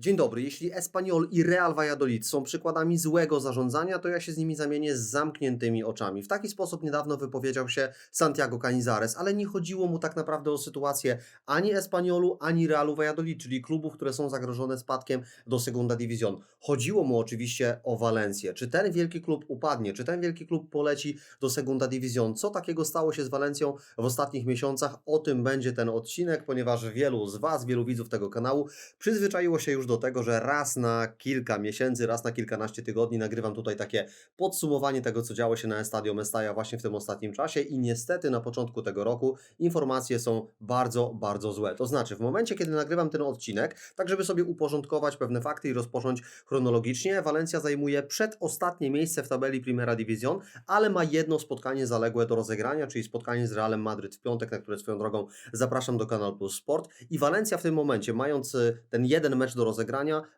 Dzień dobry. Jeśli Espanyol i Real Valladolid są przykładami złego zarządzania, to ja się z nimi zamienię z zamkniętymi oczami. W taki sposób niedawno wypowiedział się Santiago Canizares, ale nie chodziło mu tak naprawdę o sytuację ani Espanyolu, ani Realu Valladolid, czyli klubów, które są zagrożone spadkiem do Segunda División. Chodziło mu oczywiście o Walencję. Czy ten wielki klub upadnie? Czy ten wielki klub poleci do Segunda División? Co takiego stało się z Walencją w ostatnich miesiącach? O tym będzie ten odcinek, ponieważ wielu z Was, wielu widzów tego kanału przyzwyczaiło się już do tego, że raz na kilka miesięcy, raz na kilkanaście tygodni nagrywam tutaj takie podsumowanie tego, co działo się na Estadio Mestalla właśnie w tym ostatnim czasie i niestety na początku tego roku informacje są bardzo, bardzo złe. To znaczy, w momencie, kiedy nagrywam ten odcinek, tak żeby sobie uporządkować pewne fakty i rozpocząć chronologicznie, Walencja zajmuje przedostatnie miejsce w tabeli Primera Division, ale ma jedno spotkanie zaległe do rozegrania, czyli spotkanie z Realem Madryt w piątek, na które swoją drogą zapraszam do Kanal Plus Sport i Walencja w tym momencie, mając y, ten jeden mecz do rozegrania,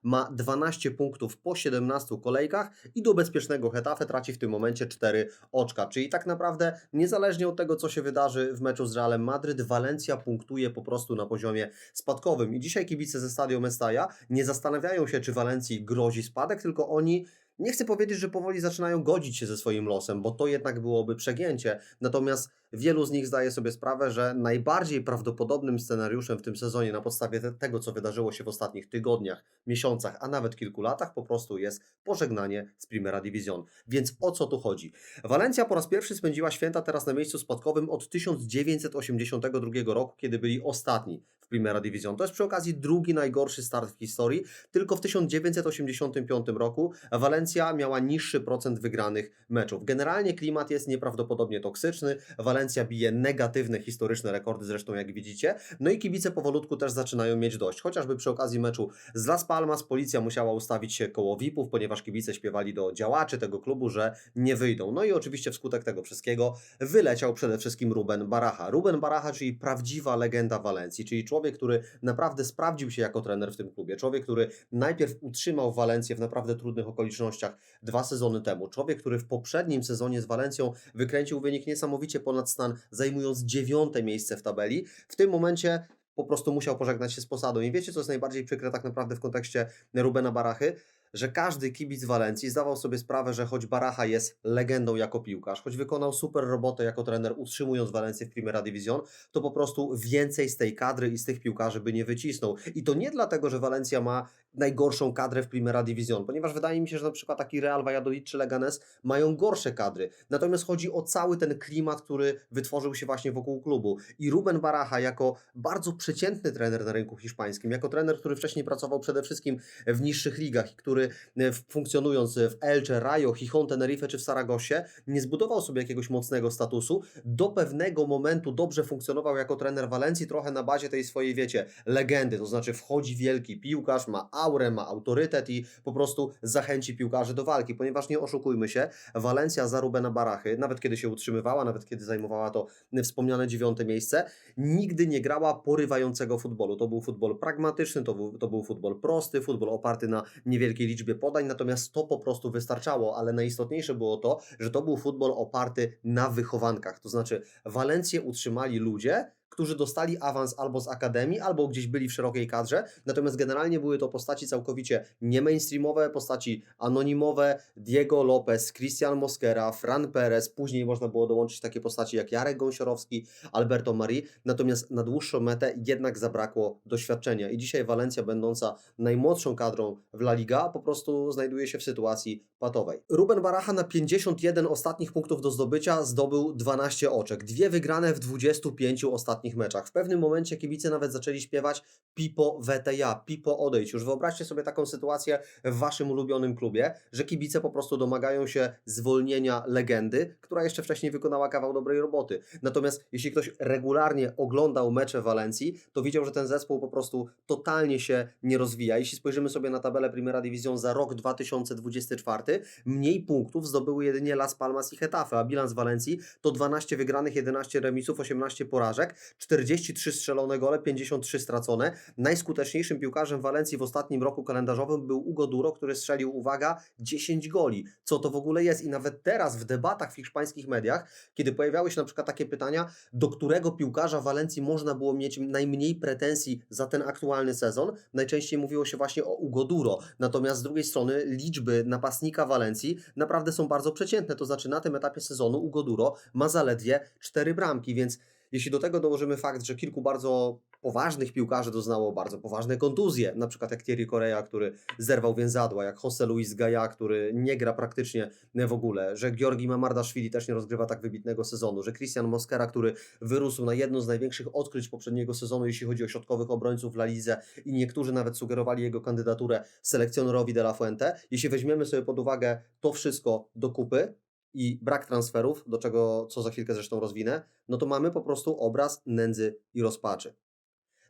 ma 12 punktów po 17 kolejkach i do bezpiecznego Hetafe traci w tym momencie 4 oczka. Czyli tak naprawdę, niezależnie od tego, co się wydarzy w meczu z Realem Madryt, Walencja punktuje po prostu na poziomie spadkowym. I dzisiaj kibice ze Stadio Mestalla nie zastanawiają się, czy Walencji grozi spadek, tylko oni nie chcę powiedzieć, że powoli zaczynają godzić się ze swoim losem, bo to jednak byłoby przegięcie. Natomiast wielu z nich zdaje sobie sprawę, że najbardziej prawdopodobnym scenariuszem w tym sezonie, na podstawie te, tego, co wydarzyło się w ostatnich tygodniach, miesiącach, a nawet kilku latach, po prostu jest pożegnanie z Primera Division. Więc o co tu chodzi? Walencja po raz pierwszy spędziła święta teraz na miejscu spadkowym od 1982 roku, kiedy byli ostatni Primera Division. To jest przy okazji drugi najgorszy start w historii. Tylko w 1985 roku Walencja miała niższy procent wygranych meczów. Generalnie klimat jest nieprawdopodobnie toksyczny. Walencja bije negatywne historyczne rekordy, zresztą jak widzicie. No i kibice powolutku też zaczynają mieć dość. Chociażby przy okazji meczu z Las Palmas policja musiała ustawić się koło VIP-ów, ponieważ kibice śpiewali do działaczy tego klubu, że nie wyjdą. No i oczywiście wskutek tego wszystkiego wyleciał przede wszystkim Ruben Baracha. Ruben Baracha, czyli prawdziwa legenda Walencji, czyli człowiek, który naprawdę sprawdził się jako trener w tym klubie. Człowiek, który najpierw utrzymał Walencję w naprawdę trudnych okolicznościach dwa sezony temu. Człowiek, który w poprzednim sezonie z Walencją wykręcił wynik niesamowicie ponad stan, zajmując dziewiąte miejsce w tabeli. W tym momencie po prostu musiał pożegnać się z posadą. I wiecie, co jest najbardziej przykre tak naprawdę w kontekście Rubena Barachy? Że każdy kibic Walencji zdawał sobie sprawę, że choć Baracha jest legendą jako piłkarz, choć wykonał super robotę jako trener, utrzymując Walencję w Primera Division, to po prostu więcej z tej kadry i z tych piłkarzy by nie wycisnął. I to nie dlatego, że Walencja ma najgorszą kadrę w Primera Division, ponieważ wydaje mi się, że na przykład taki Real Valladolid czy Leganes mają gorsze kadry. Natomiast chodzi o cały ten klimat, który wytworzył się właśnie wokół klubu. I Ruben Baracha jako bardzo przeciętny trener na rynku hiszpańskim, jako trener, który wcześniej pracował przede wszystkim w niższych ligach i który e, w- funkcjonując w Elche, Rayo, Chichon, Tenerife czy w Saragosie nie zbudował sobie jakiegoś mocnego statusu. Do pewnego momentu dobrze funkcjonował jako trener Walencji, trochę na bazie tej swojej, wiecie, legendy, to znaczy wchodzi wielki piłkarz, ma aurę, ma autorytet i po prostu zachęci piłkarzy do walki, ponieważ nie oszukujmy się, Walencja za Rubena Barachy, nawet kiedy się utrzymywała, nawet kiedy zajmowała to wspomniane dziewiąte miejsce, nigdy nie grała porywającego futbolu. To był futbol pragmatyczny, to był, to był futbol prosty, futbol oparty na niewielkiej liczbie podań, natomiast to po prostu wystarczało, ale najistotniejsze było to, że to był futbol oparty na wychowankach, to znaczy Walencję utrzymali ludzie, którzy dostali awans albo z akademii, albo gdzieś byli w szerokiej kadrze, natomiast generalnie były to postaci całkowicie nie mainstreamowe, postaci anonimowe, Diego Lopez, Christian Mosquera, Fran Perez, później można było dołączyć takie postaci jak Jarek Gąsiorowski, Alberto Marie, natomiast na dłuższą metę jednak zabrakło doświadczenia. I dzisiaj Walencja, będąca najmłodszą kadrą w La Liga, po prostu znajduje się w sytuacji patowej. Ruben Baracha na 51 ostatnich punktów do zdobycia zdobył 12 oczek, dwie wygrane w 25 ostatnich meczach. W pewnym momencie kibice nawet zaczęli śpiewać Pipo WTA, Pipo odejdź. Już wyobraźcie sobie taką sytuację w waszym ulubionym klubie, że kibice po prostu domagają się zwolnienia legendy, która jeszcze wcześniej wykonała kawał dobrej roboty. Natomiast jeśli ktoś regularnie oglądał mecze Walencji, to widział, że ten zespół po prostu totalnie się nie rozwija. Jeśli spojrzymy sobie na tabelę Primera Division za rok 2024, mniej punktów zdobyły jedynie Las Palmas i Hetafe, a bilans Walencji to 12 wygranych, 11 remisów, 18 porażek, 43 strzelone gole, 53 stracone. Najskuteczniejszym piłkarzem Walencji w ostatnim roku kalendarzowym był Ugo Duro, który strzelił, uwaga, 10 goli. Co to w ogóle jest? I nawet teraz w debatach w hiszpańskich mediach, kiedy pojawiały się na przykład takie pytania, do którego piłkarza Walencji można było mieć najmniej pretensji za ten aktualny sezon, najczęściej mówiło się właśnie o Ugo Duro. Natomiast z drugiej strony liczby napastnika Walencji naprawdę są bardzo przeciętne. To znaczy na tym etapie sezonu Ugo Duro ma zaledwie 4 bramki, więc jeśli do tego dołożymy fakt, że kilku bardzo poważnych piłkarzy doznało bardzo poważne kontuzje, na przykład jak Thierry Correa, który zerwał więzadła, jak Jose Luis Gaia, który nie gra praktycznie w ogóle, że Georgi Mamardaszwili też nie rozgrywa tak wybitnego sezonu, że Christian Mosquera, który wyrósł na jedno z największych odkryć poprzedniego sezonu, jeśli chodzi o środkowych obrońców w La Lidze i niektórzy nawet sugerowali jego kandydaturę selekcjonerowi de la Fuente. Jeśli weźmiemy sobie pod uwagę to wszystko do kupy, i brak transferów, do czego co za chwilkę zresztą rozwinę, no to mamy po prostu obraz nędzy i rozpaczy.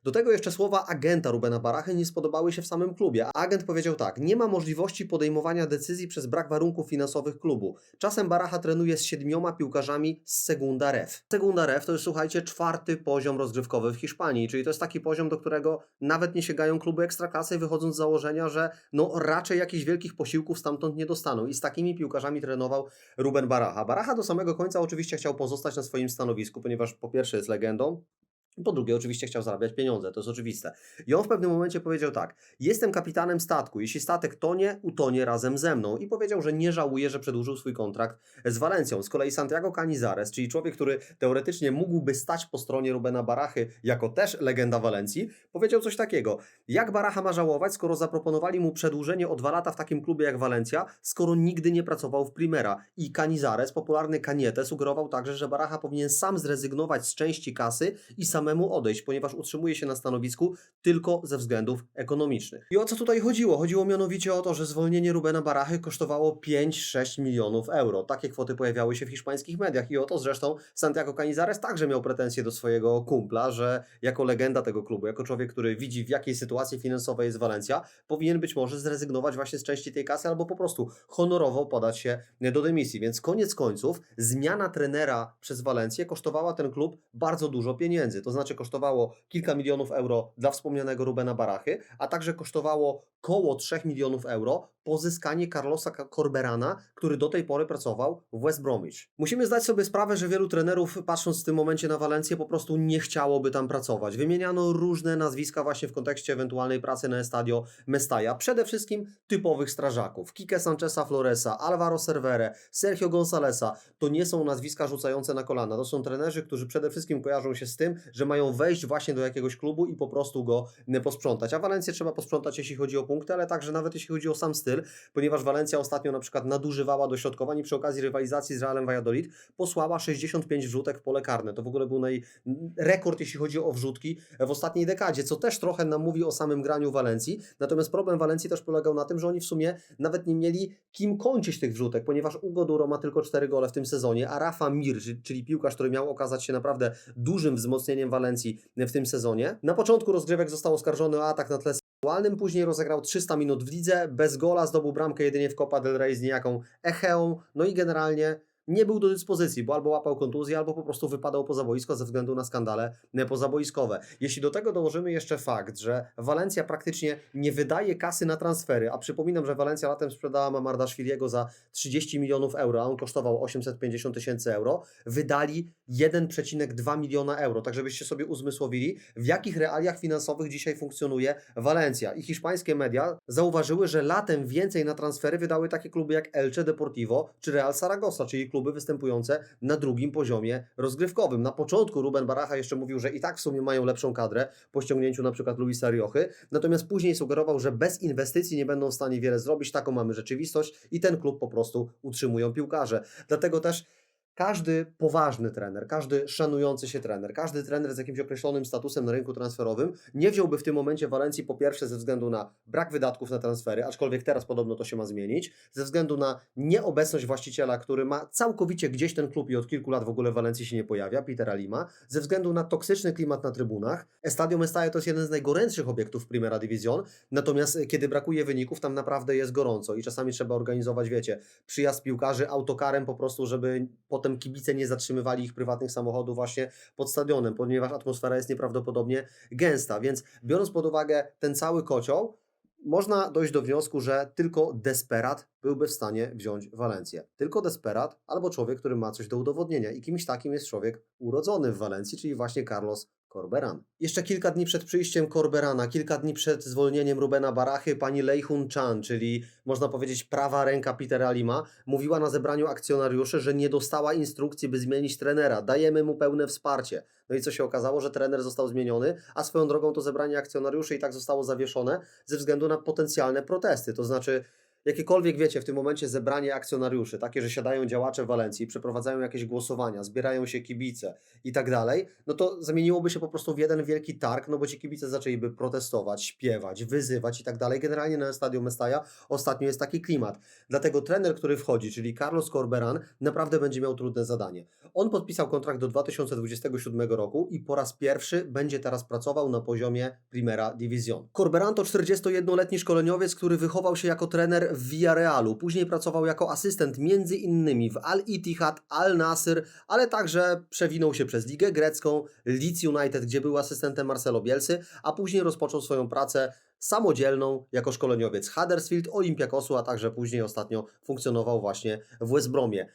Do tego jeszcze słowa agenta Rubena Barachy nie spodobały się w samym klubie. Agent powiedział tak: Nie ma możliwości podejmowania decyzji przez brak warunków finansowych klubu. Czasem Baracha trenuje z siedmioma piłkarzami z Segunda Ref. Segunda Ref to jest, słuchajcie, czwarty poziom rozgrywkowy w Hiszpanii, czyli to jest taki poziom, do którego nawet nie sięgają kluby ekstraklasy, wychodząc z założenia, że no raczej jakichś wielkich posiłków stamtąd nie dostaną. I z takimi piłkarzami trenował Ruben Baracha. Baracha do samego końca oczywiście chciał pozostać na swoim stanowisku, ponieważ po pierwsze jest legendą, po drugie, oczywiście chciał zarabiać pieniądze, to jest oczywiste. I on w pewnym momencie powiedział tak: Jestem kapitanem statku. Jeśli statek tonie, utonie razem ze mną. I powiedział, że nie żałuje, że przedłużył swój kontrakt z Walencją. Z kolei Santiago Canizares, czyli człowiek, który teoretycznie mógłby stać po stronie Rubena Barachy, jako też legenda Walencji, powiedział coś takiego: Jak Baracha ma żałować, skoro zaproponowali mu przedłużenie o dwa lata w takim klubie jak Walencja, skoro nigdy nie pracował w Primera? I Canizares, popularny Kaniete, sugerował także, że Baracha powinien sam zrezygnować z części kasy i sam samemu odejść, ponieważ utrzymuje się na stanowisku tylko ze względów ekonomicznych. I o co tutaj chodziło? Chodziło mianowicie o to, że zwolnienie Rubena Barachy kosztowało 5-6 milionów euro. Takie kwoty pojawiały się w hiszpańskich mediach i o to zresztą Santiago Canizares także miał pretensje do swojego kumpla, że jako legenda tego klubu, jako człowiek, który widzi w jakiej sytuacji finansowej jest Walencja, powinien być może zrezygnować właśnie z części tej kasy albo po prostu honorowo podać się do dymisji. Więc koniec końców zmiana trenera przez Walencję kosztowała ten klub bardzo dużo pieniędzy. To znaczy kosztowało kilka milionów euro dla wspomnianego Rubena Barachy, a także kosztowało koło 3 milionów euro pozyskanie Carlosa Corberana, który do tej pory pracował w West Bromwich. Musimy zdać sobie sprawę, że wielu trenerów, patrząc w tym momencie na Walencję, po prostu nie chciałoby tam pracować. Wymieniano różne nazwiska właśnie w kontekście ewentualnej pracy na Estadio Mestalla. Przede wszystkim typowych strażaków. Kike Sancheza Floresa, Alvaro Cervere, Sergio Gonzalesa. To nie są nazwiska rzucające na kolana. To są trenerzy, którzy przede wszystkim kojarzą się z tym, że mają wejść właśnie do jakiegoś klubu i po prostu go posprzątać. A Walencję trzeba posprzątać, jeśli chodzi o punkty, ale także nawet jeśli chodzi o sam styl styl, ponieważ Walencja ostatnio na przykład nadużywała dośrodkowań i przy okazji rywalizacji z Realem Valladolid posłała 65 wrzutek w pole karne. To w ogóle był naj... rekord, jeśli chodzi o wrzutki w ostatniej dekadzie, co też trochę nam mówi o samym graniu Walencji. Natomiast problem Walencji też polegał na tym, że oni w sumie nawet nie mieli kim kończyć tych wrzutek, ponieważ Ugo Duro ma tylko 4 gole w tym sezonie, a Rafa Mir, czyli piłkarz, który miał okazać się naprawdę dużym wzmocnieniem Walencji w tym sezonie. Na początku rozgrywek został oskarżony o atak na tle aktualnym. Później rozegrał 300 minut w lidze, bez gola, zdobył bramkę jedynie w Copa del Rey z niejaką Echeą, no i generalnie nie był do dyspozycji, bo albo łapał kontuzję, albo po prostu wypadał poza boisko ze względu na skandale pozaboiskowe. Jeśli do tego dołożymy jeszcze fakt, że Walencja praktycznie nie wydaje kasy na transfery, a przypominam, że Walencja latem sprzedała Mamardaszwiliego za 30 milionów euro, a on kosztował 850 tysięcy euro, wydali 1,2 miliona euro. Tak żebyście sobie uzmysłowili, w jakich realiach finansowych dzisiaj funkcjonuje Walencja. I hiszpańskie media zauważyły, że latem więcej na transfery wydały takie kluby jak Elche Deportivo czy Real Saragossa, czyli kluby występujące na drugim poziomie rozgrywkowym. Na początku Ruben Baracha jeszcze mówił, że i tak w sumie mają lepszą kadrę po ściągnięciu na przykład Luisa Riochy, natomiast później sugerował, że bez inwestycji nie będą w stanie wiele zrobić. Taką mamy rzeczywistość i ten klub po prostu utrzymują piłkarze. Dlatego też każdy poważny trener, każdy szanujący się trener, każdy trener z jakimś określonym statusem na rynku transferowym nie wziąłby w tym momencie Walencji po pierwsze ze względu na brak wydatków na transfery, aczkolwiek teraz podobno to się ma zmienić, ze względu na nieobecność właściciela, który ma całkowicie gdzieś ten klub i od kilku lat w ogóle Walencji się nie pojawia, Petera Lima, ze względu na toksyczny klimat na trybunach. Estadio Mestalla to jest jeden z najgorętszych obiektów Primera Division, natomiast kiedy brakuje wyników, tam naprawdę jest gorąco i czasami trzeba organizować, wiecie, przyjazd piłkarzy autokarem po prostu, żeby po potem kibice nie zatrzymywali ich prywatnych samochodów właśnie pod stadionem, ponieważ atmosfera jest nieprawdopodobnie gęsta. Więc biorąc pod uwagę ten cały kocioł, można dojść do wniosku, że tylko desperat byłby w stanie wziąć Walencję. Tylko desperat albo człowiek, który ma coś do udowodnienia. I kimś takim jest człowiek urodzony w Walencji, czyli właśnie Carlos Corberan. Jeszcze kilka dni przed przyjściem Corberana, kilka dni przed zwolnieniem Rubena Barachy, pani Lei Hun Chan, czyli można powiedzieć prawa ręka Petera Lima, mówiła na zebraniu akcjonariuszy, że nie dostała instrukcji, by zmienić trenera. Dajemy mu pełne wsparcie. No i co się okazało, że trener został zmieniony, a swoją drogą to zebranie akcjonariuszy i tak zostało zawieszone ze względu na potencjalne protesty. To znaczy, jakiekolwiek, wiecie, w tym momencie zebranie akcjonariuszy, takie, że siadają działacze Walencji, przeprowadzają jakieś głosowania, zbierają się kibice i tak dalej, no to zamieniłoby się po prostu w jeden wielki targ, no bo ci kibice zaczęliby protestować, śpiewać, wyzywać i tak dalej. Generalnie na Stadium Mestaja ostatnio jest taki klimat. Dlatego trener, który wchodzi, czyli Carlos Corberan, naprawdę będzie miał trudne zadanie. On podpisał kontrakt do 2027 roku i po raz pierwszy będzie teraz pracował na poziomie Primera Division. Corberan to 41-letni szkoleniowiec, który wychował się jako trener w Villarrealu. Później pracował jako asystent między innymi w Al Ittihad, Al Nasr, ale także przewinął się przez Ligę Grecką, Leeds United, gdzie był asystentem Marcelo Bielsy, a później rozpoczął swoją pracę samodzielną jako szkoleniowiec Huddersfield, Olympiakosu, a także później ostatnio funkcjonował właśnie w West Bromie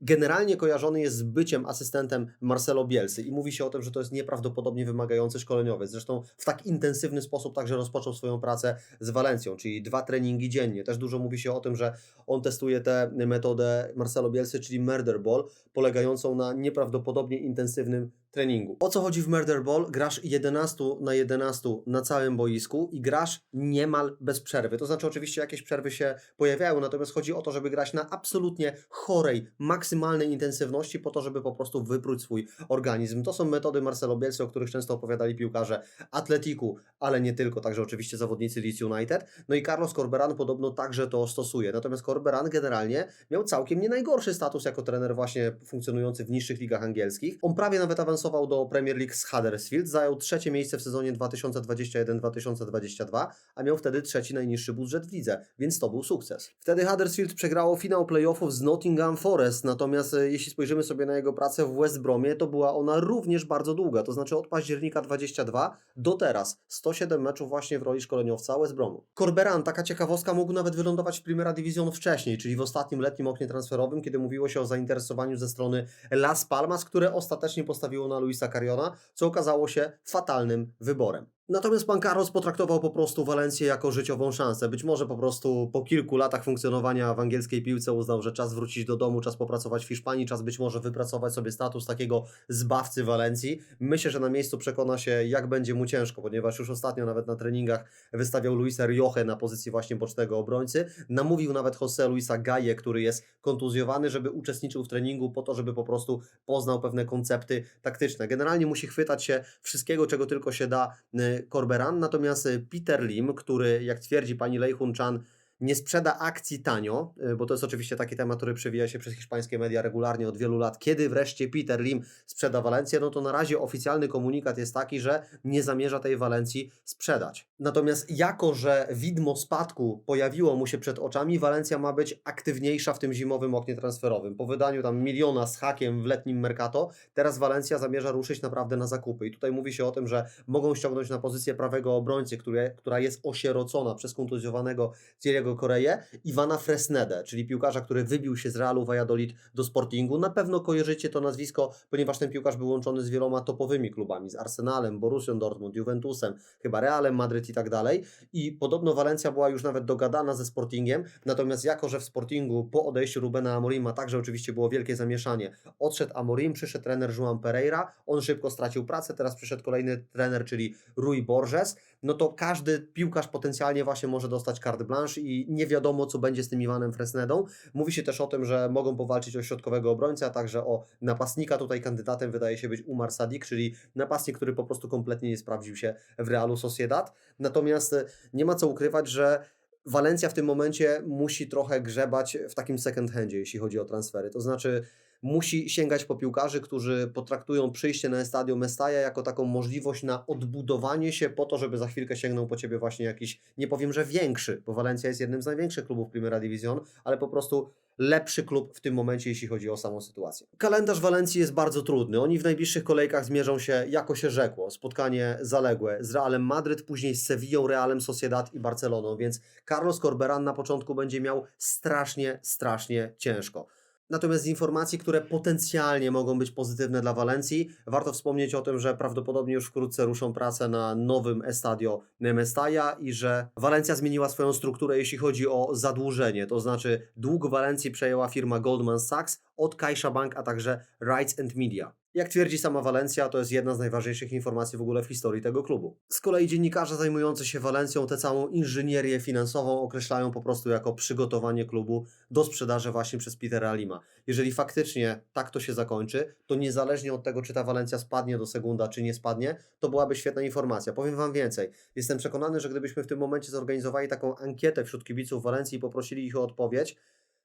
generalnie kojarzony jest z byciem asystentem Marcelo Bielsy i mówi się o tym, że to jest nieprawdopodobnie wymagający szkoleniowiec. Zresztą w tak intensywny sposób także rozpoczął swoją pracę z Walencją, czyli dwa treningi dziennie. Też dużo mówi się o tym, że on testuje tę metodę Marcelo Bielsy, czyli murder ball, polegającą na nieprawdopodobnie intensywnym treningu. O co chodzi w Murder Ball? Grasz 11 na 11 na całym boisku i grasz niemal bez przerwy. To znaczy oczywiście jakieś przerwy się pojawiają, natomiast chodzi o to, żeby grać na absolutnie chorej, maksymalnej intensywności po to, żeby po prostu wypróć swój organizm. To są metody Marcelo Bielsa, o których często opowiadali piłkarze Atletiku, ale nie tylko, także oczywiście zawodnicy Leeds United. No i Carlos Corberan podobno także to stosuje. Natomiast Corberan generalnie miał całkiem nie najgorszy status jako trener właśnie funkcjonujący w niższych ligach angielskich. On prawie nawet awansował awansował do Premier League z Huddersfield, zajął trzecie miejsce w sezonie 2021-2022, a miał wtedy trzeci najniższy budżet w lidze, więc to był sukces. Wtedy Huddersfield przegrało finał playoffów z Nottingham Forest, natomiast e, jeśli spojrzymy sobie na jego pracę w West Bromie, to była ona również bardzo długa, to znaczy od października 22 do teraz 107 meczów właśnie w roli szkoleniowca West Bromu. Corberan, taka ciekawostka, mógł nawet wylądować w Primera Division wcześniej, czyli w ostatnim letnim oknie transferowym, kiedy mówiło się o zainteresowaniu ze strony Las Palmas, które ostatecznie postawiło na Luisa Cariona, co okazało się fatalnym wyborem. Natomiast pan Carlos potraktował po prostu Walencję jako życiową szansę. Być może po prostu po kilku latach funkcjonowania w angielskiej piłce uznał, że czas wrócić do domu, czas popracować w Hiszpanii, czas być może wypracować sobie status takiego zbawcy Walencji. Myślę, że na miejscu przekona się, jak będzie mu ciężko, ponieważ już ostatnio nawet na treningach wystawiał Luisa Rioche na pozycji właśnie bocznego obrońcy. Namówił nawet José Luisa Gaje, który jest kontuzjowany, żeby uczestniczył w treningu po to, żeby po prostu poznał pewne koncepty taktyczne. Generalnie musi chwytać się wszystkiego, czego tylko się da y, Corberan, natomiast Peter Lim, który, jak twierdzi pani Lei Hun Chan, nie sprzeda akcji tanio, y, bo to jest oczywiście taki temat, który przewija się przez hiszpańskie media regularnie od wielu lat. Kiedy wreszcie Peter Lim sprzeda Walencję, no to na razie oficjalny komunikat jest taki, że nie zamierza tej Walencji sprzedać. Natomiast jako, że widmo spadku pojawiło mu się przed oczami, Walencja ma być aktywniejsza w tym zimowym oknie transferowym. Po wydaniu tam miliona z hakiem w letnim Mercato, teraz Walencja zamierza ruszyć naprawdę na zakupy. I tutaj mówi się o tym, że mogą ściągnąć na pozycję prawego obrońcy, który, która jest osierocona przez kontuzjowanego Thierry'ego Koreję, Iwana Fresnede, czyli piłkarza, który wybił się z Realu Valladolid do Sportingu. Na pewno kojarzycie to nazwisko, ponieważ ten piłkarz był łączony z wieloma topowymi klubami, z Arsenalem, Borussią Dortmund, Juventusem, chyba Realem Madryt i tak dalej. I podobno Walencja była już nawet dogadana ze Sportingiem, natomiast jako, że w Sportingu po odejściu Rubena Amorima także oczywiście było wielkie zamieszanie. Odszedł Amorim, przyszedł trener Juan Pereira, on szybko stracił pracę, teraz przyszedł kolejny trener, czyli Rui Borges, no to każdy piłkarz potencjalnie właśnie może dostać carte blanche i nie wiadomo, co będzie z tym Iwanem Fresnedą. Mówi się też o tym, że mogą powalczyć o środkowego obrońcę, a także o napastnika. Tutaj kandydatem wydaje się być Umar Sadik, czyli napastnik, który po prostu kompletnie nie sprawdził się w Realu Sociedad. Natomiast e, nie ma co ukrywać, że Walencja w tym momencie musi trochę grzebać w takim second handzie, jeśli chodzi o transfery. To znaczy, musi sięgać po piłkarzy, którzy potraktują przyjście na Estadio Mestaja jako taką możliwość na odbudowanie się po to, żeby za chwilkę sięgnął po ciebie właśnie jakiś, nie powiem, że większy, bo Walencja jest jednym z największych klubów Primera Division, ale po prostu lepszy klub w tym momencie, jeśli chodzi o samą sytuację. Kalendarz Walencji jest bardzo trudny. Oni w najbliższych kolejkach zmierzą się, jako się rzekło, spotkanie zaległe z Realem Madryt, później z Sevillą, Realem Sociedad i Barceloną, więc Carlos Corberan na początku będzie miał strasznie, strasznie ciężko. Natomiast z informacji, które potencjalnie mogą być pozytywne dla Walencji, warto wspomnieć o tym, że prawdopodobnie już wkrótce ruszą prace na nowym estadio Mestalla i że Walencja zmieniła swoją strukturę, jeśli chodzi o zadłużenie. To znaczy dług Walencji przejęła firma Goldman Sachs od CaixaBank, a także Rights and Media. Jak twierdzi sama Walencja, to jest jedna z najważniejszych informacji w ogóle w historii tego klubu. Z kolei dziennikarze zajmujący się Walencją tę całą inżynierię finansową określają po prostu jako przygotowanie klubu do sprzedaży właśnie przez Petera Lima. Jeżeli faktycznie tak to się zakończy, to niezależnie od tego, czy ta Walencja spadnie do Segunda, czy nie spadnie, to byłaby świetna informacja. Powiem Wam więcej. Jestem przekonany, że gdybyśmy w tym momencie zorganizowali taką ankietę wśród kibiców Walencji i poprosili ich o odpowiedź,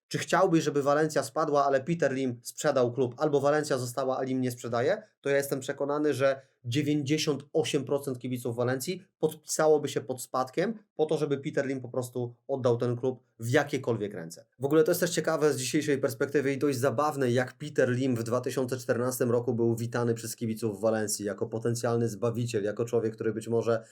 czy chciałbyś, żeby Walencja spadła, ale Peter Lim sprzedał klub, albo Walencja została, a Lim nie sprzedaje? To ja jestem przekonany, że 98% kibiców Walencji podpisałoby się pod spadkiem po to, żeby Peter Lim po prostu oddał ten klub w jakiekolwiek ręce. W ogóle to jest też ciekawe z dzisiejszej perspektywy i dość zabawne, jak Peter Lim w 2014 roku był witany przez kibiców Walencji jako potencjalny zbawiciel, jako człowiek, który być może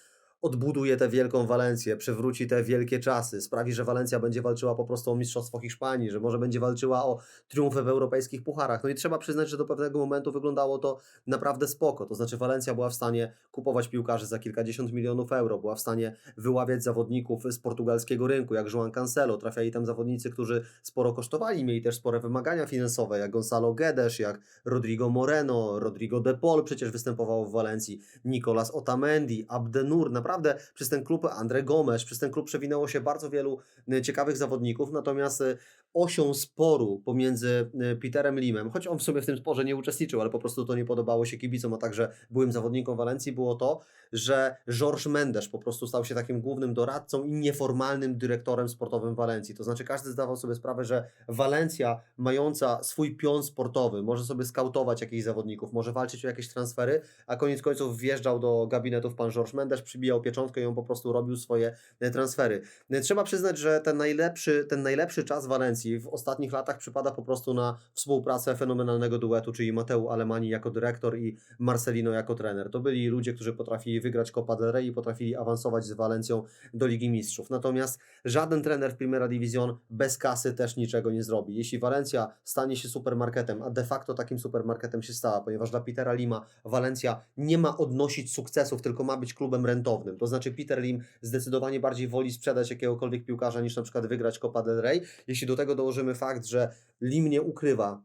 odbuduje tę wielką Walencję, przywróci te wielkie czasy, sprawi, że Walencja będzie walczyła po prostu o Mistrzostwo Hiszpanii, że może będzie walczyła o triumfy w europejskich pucharach. No i trzeba przyznać, że do pewnego momentu wyglądało to naprawdę spoko. To znaczy Walencja była w stanie kupować piłkarzy za kilkadziesiąt milionów euro, była w stanie wyławiać zawodników z portugalskiego rynku, jak João Cancelo. Trafiali tam zawodnicy, którzy sporo kosztowali, mieli też spore wymagania finansowe, jak Gonzalo Guedes, jak Rodrigo Moreno, Rodrigo De Paul przecież występował w Walencji, Nicolas Otamendi, Abdenur, naprawdę naprawdę przez ten klub Andre Gomes, przez ten klub przewinęło się bardzo wielu y, ciekawych zawodników, natomiast y, osią sporu pomiędzy y, Peterem Limem, choć on w sumie w tym sporze nie uczestniczył, ale po prostu to nie podobało się kibicom, a także byłym zawodnikom Walencji, było to, że Georges Mendes po prostu stał się takim głównym doradcą i nieformalnym dyrektorem sportowym Walencji. To znaczy każdy zdawał sobie sprawę, że Walencja mająca swój pion sportowy może sobie skautować jakichś zawodników, może walczyć o jakieś transfery, a koniec końców wjeżdżał do gabinetów pan Georges Mendes, przybijał pieczątkę i on po prostu robił swoje e, transfery. E, trzeba przyznać, że ten najlepszy, ten najlepszy czas Walencji w ostatnich latach przypada po prostu na współpracę fenomenalnego duetu, czyli Mateu Alemani jako dyrektor i Marcelino jako trener. To byli ludzie, którzy potrafili wygrać Copa del Rey i potrafili awansować z Walencją do Ligi Mistrzów. Natomiast żaden trener w Primera Division bez kasy też niczego nie zrobi. Jeśli Walencja stanie się supermarketem, a de facto takim supermarketem się stała, ponieważ dla Petera Lima Walencja nie ma odnosić sukcesów, tylko ma być klubem rentownym. To znaczy Peter Lim zdecydowanie bardziej woli sprzedać jakiegokolwiek piłkarza niż na przykład wygrać Copa del Rey. Jeśli do tego dołożymy fakt, że Lim nie ukrywa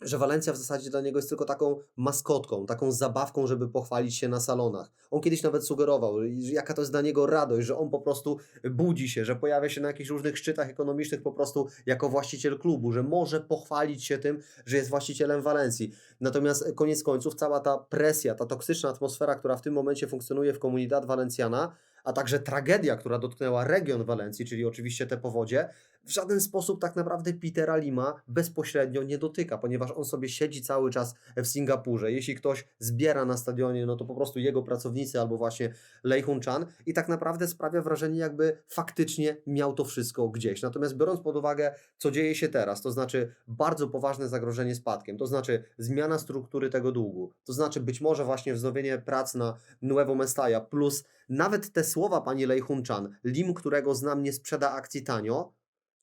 że Walencja w zasadzie dla niego jest tylko taką maskotką, taką zabawką, żeby pochwalić się na salonach. On kiedyś nawet sugerował, jaka to jest dla niego radość, że on po prostu budzi się, że pojawia się na jakichś różnych szczytach ekonomicznych po prostu jako właściciel klubu, że może pochwalić się tym, że jest właścicielem Walencji. Natomiast koniec końców cała ta presja, ta toksyczna atmosfera, która w tym momencie funkcjonuje w Comunidad Valenciana, a także tragedia, która dotknęła region Walencji, czyli oczywiście te powodzie, w żaden sposób tak naprawdę Petera Lima bezpośrednio nie dotyka, ponieważ on sobie siedzi cały czas w Singapurze. Jeśli ktoś zbiera na stadionie, no to po prostu jego pracownicy albo właśnie Lei Hun Chan i tak naprawdę sprawia wrażenie, jakby faktycznie miał to wszystko gdzieś. Natomiast biorąc pod uwagę, co dzieje się teraz, to znaczy bardzo poważne zagrożenie spadkiem, to znaczy zmiana struktury tego długu, to znaczy być może właśnie wznowienie prac na Nuevo Mestalla, plus nawet te słowa pani Lei Hun Chan, Lim, którego znam, nie sprzeda akcji tanio,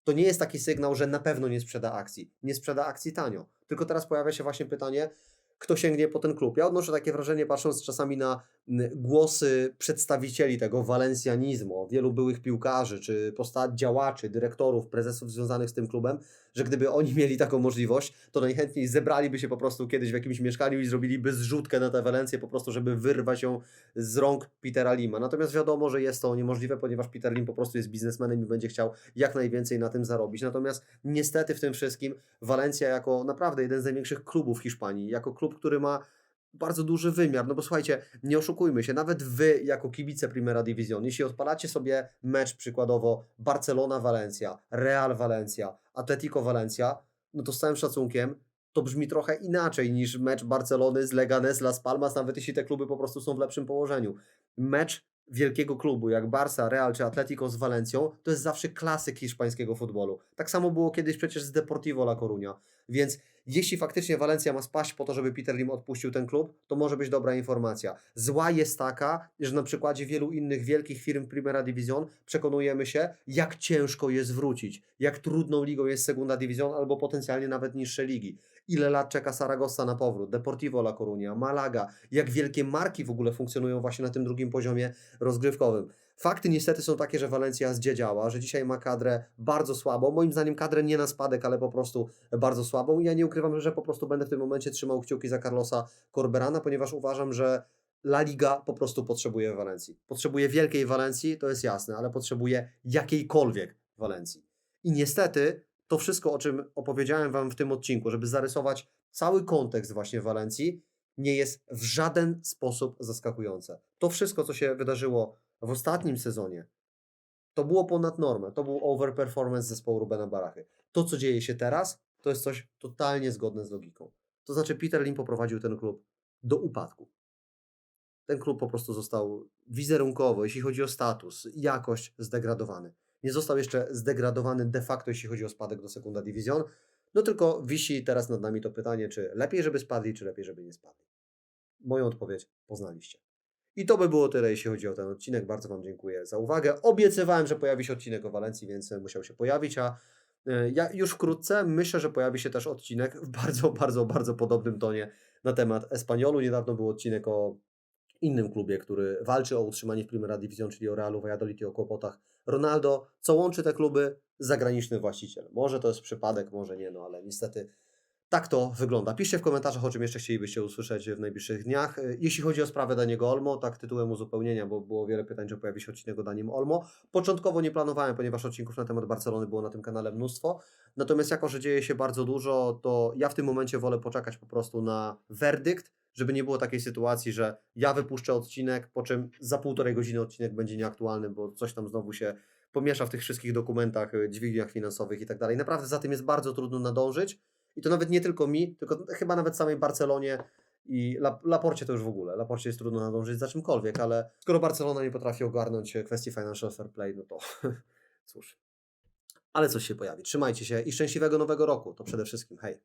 to nie jest taki sygnał, że na pewno nie sprzeda akcji. Nie sprzeda akcji tanio. Tylko teraz pojawia się właśnie pytanie, kto sięgnie po ten klub. Ja odnoszę takie wrażenie, patrząc czasami na głosy przedstawicieli tego walencjanizmu, wielu byłych piłkarzy, czy postać działaczy, dyrektorów, prezesów związanych z tym klubem, że gdyby oni mieli taką możliwość, to najchętniej zebraliby się po prostu kiedyś w jakimś mieszkaniu i zrobiliby zrzutkę na tę Walencję po prostu, żeby wyrwać ją z rąk Petera Lima. Natomiast wiadomo, że jest to niemożliwe, ponieważ Peter Lim po prostu jest biznesmenem i będzie chciał jak najwięcej na tym zarobić. Natomiast niestety w tym wszystkim Walencja jako naprawdę jeden z największych klubów Hiszpanii, jako klub, który ma bardzo duży wymiar, no bo słuchajcie, nie oszukujmy się, nawet wy jako kibice Primera Division, jeśli odpalacie sobie mecz przykładowo Barcelona-Valencia, Real-Valencia, Atletico-Valencia, no to z całym szacunkiem to brzmi trochę inaczej niż mecz Barcelony z Leganes, Las Palmas, nawet jeśli te kluby po prostu są w lepszym położeniu. Mecz wielkiego klubu jak Barca, Real czy Atletico z Walencją, to jest zawsze klasyk hiszpańskiego futbolu. Tak samo było kiedyś przecież z Deportivo La Coruña. Więc jeśli faktycznie Walencja ma spaść po to, żeby Peter Lim odpuścił ten klub, to może być dobra informacja. Zła jest taka, że na przykładzie wielu innych wielkich firm Primera Division przekonujemy się, jak ciężko jest wrócić, jak trudną ligą jest Segunda Division albo potencjalnie nawet niższe ligi. Ile lat czeka Saragossa na powrót, Deportivo La Coruña, Malaga, jak wielkie marki w ogóle funkcjonują właśnie na tym drugim poziomie rozgrywkowym. Fakty niestety są takie, że Walencja zdziedziała, że dzisiaj ma kadrę bardzo słabą. Moim zdaniem kadrę nie na spadek, ale po prostu bardzo słabą. I ja nie ukrywam, że po prostu będę w tym momencie trzymał kciuki za Carlosa Corberana, ponieważ uważam, że La Liga po prostu potrzebuje Walencji. Potrzebuje wielkiej Walencji, to jest jasne, ale potrzebuje jakiejkolwiek Walencji. I niestety to wszystko, o czym opowiedziałem Wam w tym odcinku, żeby zarysować cały kontekst właśnie Walencji, nie jest w żaden sposób zaskakujące. To wszystko, co się wydarzyło w ostatnim sezonie, to było ponad normę. To był overperformance zespołu Rubena Barachy. To, co dzieje się teraz, to jest coś totalnie zgodne z logiką. To znaczy, Peter Lim poprowadził ten klub do upadku. Ten klub po prostu został wizerunkowo, jeśli chodzi o status, jakość zdegradowany. Nie został jeszcze zdegradowany de facto, jeśli chodzi o spadek do Segunda Division. No tylko wisi teraz nad nami to pytanie, czy lepiej, żeby spadli, czy lepiej, żeby nie spadli. Moją odpowiedź poznaliście. I to by było tyle, jeśli chodzi o ten odcinek. Bardzo Wam dziękuję za uwagę. Obiecywałem, że pojawi się odcinek o Walencji, więc musiał się pojawić, a e, ja już wkrótce myślę, że pojawi się też odcinek w bardzo, bardzo, bardzo podobnym tonie na temat Espaniolu. Niedawno był odcinek o innym klubie, który walczy o utrzymanie w Primera Division, czyli o Realu Valladolid i o kłopotach Ronaldo. Co łączy te kluby? Zagraniczny właściciel. Może to jest przypadek, może nie, no ale niestety tak to wygląda. Piszcie w komentarzach, o czym jeszcze chcielibyście usłyszeć w najbliższych dniach. E, Jeśli chodzi o sprawę Daniego Olmo, tak tytułem uzupełnienia, bo było wiele pytań, że pojawi się odcinek o Danim Olmo. Początkowo nie planowałem, ponieważ odcinków na temat Barcelony było na tym kanale mnóstwo. Natomiast jako, że dzieje się bardzo dużo, to ja w tym momencie wolę poczekać po prostu na werdykt, żeby nie było takiej sytuacji, że ja wypuszczę odcinek, po czym za półtorej godziny odcinek będzie nieaktualny, bo coś tam znowu się pomiesza w tych wszystkich dokumentach, y, dźwigniach finansowych i tak dalej. Naprawdę za tym jest bardzo trudno nadążyć. I to nawet nie tylko mi, tylko chyba nawet samej Barcelonie i La- Laporcie to już w ogóle. Laporcie jest trudno nadążyć za czymkolwiek, ale skoro Barcelona nie potrafi ogarnąć kwestii financial fair play, no to cóż. Ale coś się pojawi. Trzymajcie się i szczęśliwego nowego roku. To przede wszystkim. Hej.